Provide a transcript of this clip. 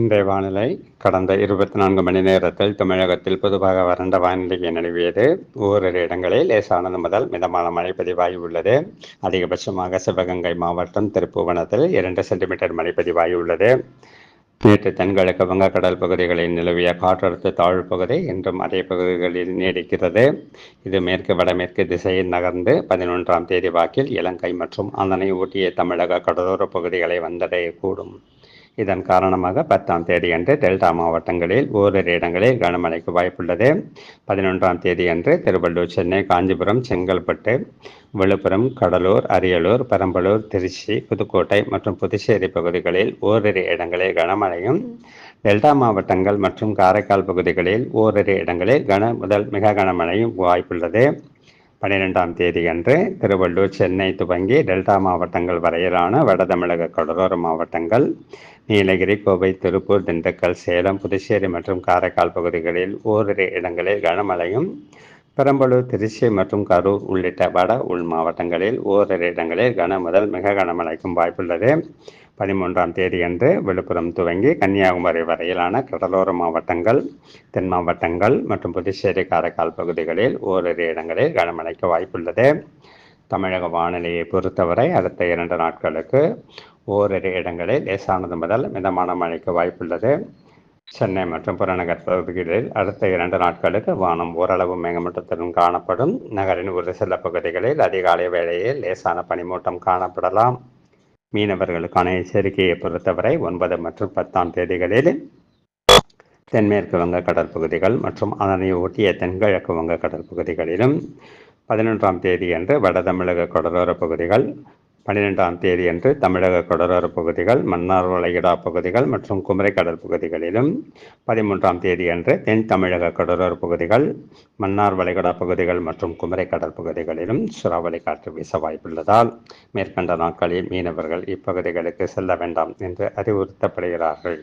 இன்றைய வானிலை கடந்த இருபத்தி நான்கு மணி நேரத்தில் தமிழகத்தில் பொதுவாக வறண்ட வானிலையை நிலவியது. ஓரிரு இடங்களில் லேசானது முதல் மிதமான மழை பதிவாகி உள்ளது. அதிகபட்சமாக சிவகங்கை மாவட்டம் திருப்புவனத்தில் இரண்டு சென்டிமீட்டர் மழை பதிவாகி உள்ளது. நேற்று தென்கிழக்கு வங்கக்கடல் பகுதிகளில் நிலவிய காற்றழுத்த தாழ்வு பகுதி இன்றும் அதே பகுதிகளில் நீடிக்கிறது. இது மேற்கு வடமேற்கு திசையில் நகர்ந்து பதினொன்றாம் தேதி வாக்கில் இலங்கை மற்றும் அதனை ஊட்டிய தமிழக கடலோர பகுதிகளை வந்தடையக்கூடும். இதன் காரணமாக பத்தாம் தேதியன்று டெல்டா மாவட்டங்களில் ஓரிரு இடங்களில் கனமழைக்கு வாய்ப்புள்ளது. பதினொன்றாம் தேதியன்று திருவள்ளூர் சென்னை காஞ்சிபுரம் செங்கல்பட்டு விழுப்புரம் கடலூர் அரியலூர் பெரம்பலூர் திருச்சி புதுக்கோட்டை மற்றும் புதுச்சேரி பகுதிகளில் ஓரிரு இடங்களில் கனமழையும் டெல்டா மாவட்டங்கள் மற்றும் காரைக்கால் பகுதிகளில் ஓரிரு இடங்களில் கன முதல் மிக கனமழையும் வாய்ப்புள்ளது. பன்னிரெண்டாம் தேதியன்று திருவள்ளூர் சென்னை துவங்கி டெல்டா மாவட்டங்கள் வரையிலான வட தமிழக கடலோர மாவட்டங்கள் நீலகிரி கோவை திருப்பூர் திண்டுக்கல் சேலம் புதுச்சேரி மற்றும் காரைக்கால் பகுதிகளில் ஓரிரு இடங்களில் கனமழையும் பெரம்பலூர் திருச்சி மற்றும் கரூர் உள்ளிட்ட வட உள் மாவட்டங்களில் ஓரிரு இடங்களில் கன முதல் மிக கனமழைக்கும் வாய்ப்புள்ளது. பதிமூன்றாம் தேதியன்று விழுப்புரம் துவங்கி கன்னியாகுமரி வரையிலான கடலோர மாவட்டங்கள் தென் மாவட்டங்கள் மற்றும் புதுச்சேரி காரைக்கால் பகுதிகளில் ஓரிரு இடங்களில் கனமழைக்கு வாய்ப்புள்ளது. தமிழக வானிலையை பொறுத்தவரை அடுத்த இரண்டு நாட்களுக்கு ஓரிரு இடங்களில் லேசானது முதல் மிதமான மழைக்கு வாய்ப்புள்ளது. சென்னை மற்றும் புறநகர் பகுதிகளில் அடுத்த இரண்டு நாட்களுக்கு வானம் ஓரளவு மேகமூட்டத்துடன் காணப்படும். நகரின் ஒரு சில பகுதிகளில் அதிகாலை வேளையில் லேசான பனிமூட்டம் காணப்படலாம். மீனவர்களுக்கான எச்சரிக்கையை பொறுத்தவரை ஒன்பது மற்றும் பத்தாம் தேதிகளில் தென்மேற்கு வங்க கடற்பகுதிகள் மற்றும் அதனை ஒட்டிய தென்கிழக்கு வங்க கடற்பகுதிகளிலும் பதினொன்றாம் தேதியன்று வட தமிழக கடலோர பகுதிகள் பன்னிரெண்டாம் தேதியன்று தமிழக கடலோர பகுதிகள் மன்னார் வளைகுடா பகுதிகள் மற்றும் குமரி கடல் பகுதிகளிலும் பதிமூன்றாம் தேதியன்று தென் தமிழக கடலோர பகுதிகள் மன்னார் வளைகுடா பகுதிகள் மற்றும் குமரி கடல் பகுதிகளிலும் சுறாவளி காற்று வீச வாய்ப்புள்ளதால் மேற்கண்ட நாட்களில் மீனவர்கள் இப்பகுதிகளுக்கு செல்ல வேண்டாம் என்று அறிவுறுத்தப்படுகிறார்கள்.